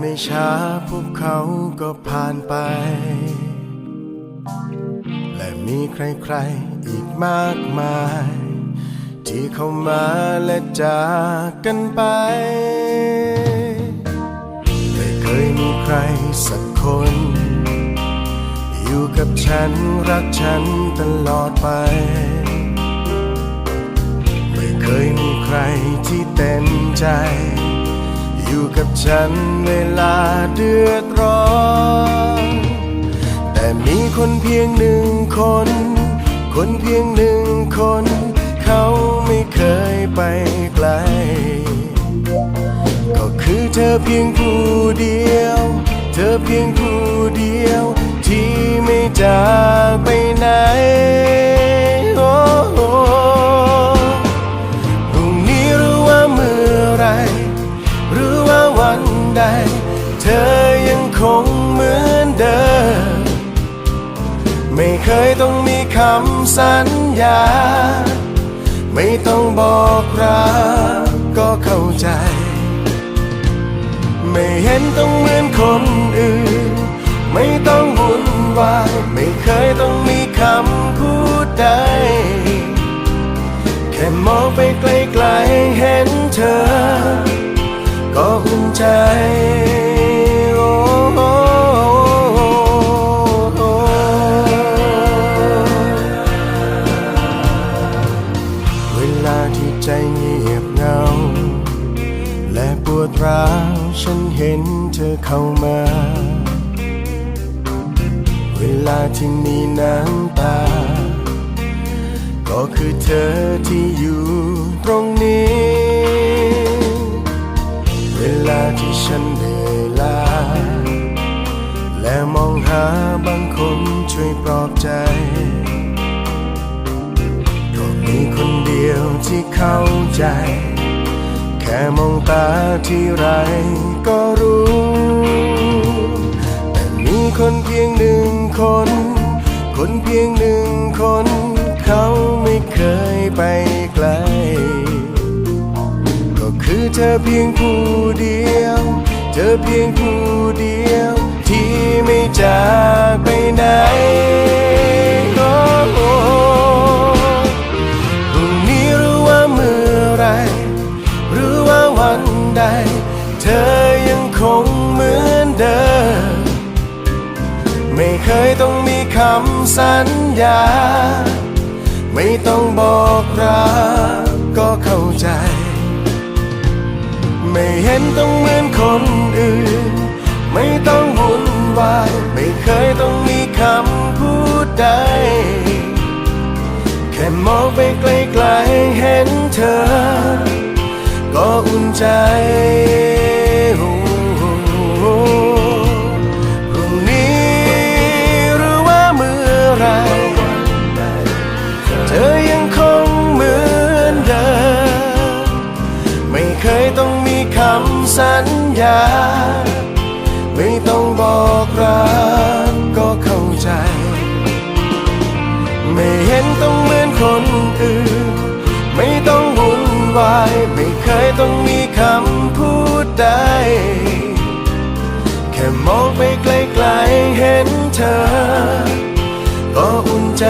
ไม่ช้าพวกเขาก็ผ่านไป และมีใครๆอีกมากมาย ที่เข้ามาและจากกันไป ไม่เคยมีใครสักคน อยู่กับฉันรักฉันตลอดไป ไม่เคยมีใครที่เต็มใจ อยู่กับฉันเวลาเดือดร้อน แต่มีคนเพียงหนึ่งคน คนเพียงหนึ่งคน เขาไม่เคยไปไกล ก็คือเธอเพียงผู้เดียว เธอเพียงผู้เดียวที่ไม่จาก เคยต้องมีคำสัญญา ไม่ต้องบอกรักก็เข้าใจ ไม่เห็นต้องเหมือนคนอื่น ไม่ต้องวุ่นวายไม่เคยต้องมีคำพูดใด แค่มองไปไกลๆเห็นเธอ ก็อุ่นใจ ลาที่ใจเงียบเงา และปวดร้าวฉันเห็นเธอเข้ามา เวลาที่มีน้ำตา ก็คือเธอที่อยู่ตรงนี้ ใจ แค่มองตาที่ไรก็รู้ แต่มีคนเพียงหนึ่งคน คนเพียงหนึ่งคน เขาไม่เคยไปไกล ก็คือเธอเพียงผู้เดียว เธอเพียงผู้เดียวที่ไม่จาก ใด เธอยังคงเหมือนเดิม ไม่เคยต้องมีคำสัญญา ไม่ต้องบอกรักก็เข้าใจ ไม่เห็นต้องเหมือนคนอื่น ไม่ต้องวุ่นวาย ไม่เคยต้องมีคำพูดใด แค่มองไปไกล เคยต้องมีคำสัญญา ไม่ต้องบอกรักก็เข้าใจ ไม่เห็นต้องเหมือนคนอื่น ไม่ต้องวุ่นวาย ไม่เคยต้องมีคำพูดใด แค่มองไปไกลๆเห็นเธอ ก็อุ่นใจ